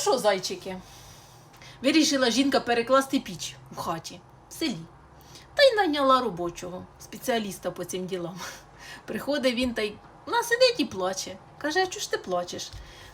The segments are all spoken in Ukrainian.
що, зайчики? Вирішила жінка перекласти піч в хаті, в селі. Та й найняла робочого, спеціаліста по цим ділам. Приходить він та й вона сидить і плаче. Каже, а чого ж ти плачеш?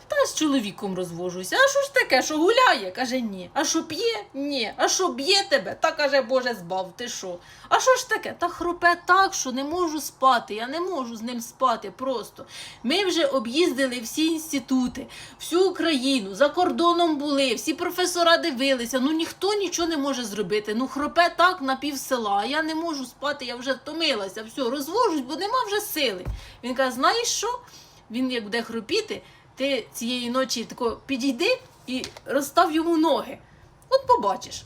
Та з чоловіком розвожуся. А що ж таке, що гуляє? Каже, ні. А що п'є? Ні. А що б'є тебе? Та каже, Боже, збав, ти що? А що ж таке? Та хропе так, що не можу спати. Я не можу з ним спати просто. Ми вже об'їздили всі інститути, всю Україну, за кордоном були, всі професора дивилися. Ну ніхто нічого не може зробити. Ну хропе так на пів села. Я не можу спати, я вже втомилася. Все, розвожусь, бо нема вже сили. Він каже, знаєш що? Він як буде хропіти, ти цієї ночі тако підійди і розстав йому ноги. От побачиш.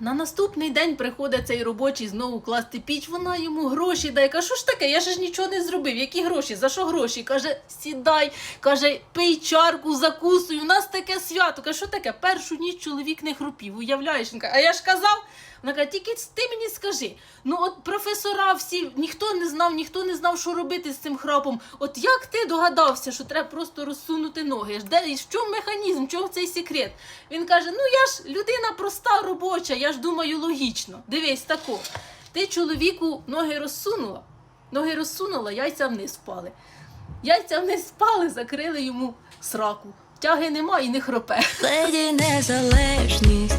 На наступний день приходить цей робочий знову класти піч, вона йому гроші дає. Каже, що ж таке? Я ж нічого не зробив. Які гроші? За що гроші? Каже, сідай, каже, пий чарку, закусуй. У нас таке свято. Каже, що таке? Першу ніч чоловік не хропів. Уявляєш? Каже, а я ж казав. Вона каже, тільки ти мені скажи. Ну от професора всі, ніхто не знав, ніхто не знав, що робити з цим храпом. От як ти догадався, що треба просто розсунути ноги? Де, в чому механізм, в чому цей секрет? Він каже: ну я ж людина проста робоча, я ж думаю логічно. Дивись, тако. Ти чоловіку ноги розсунула, ноги розсунула, яйця вниз впали. Яйця вниз спали, закрили йому сраку. Тяги нема і не хропе. Леді незалежність,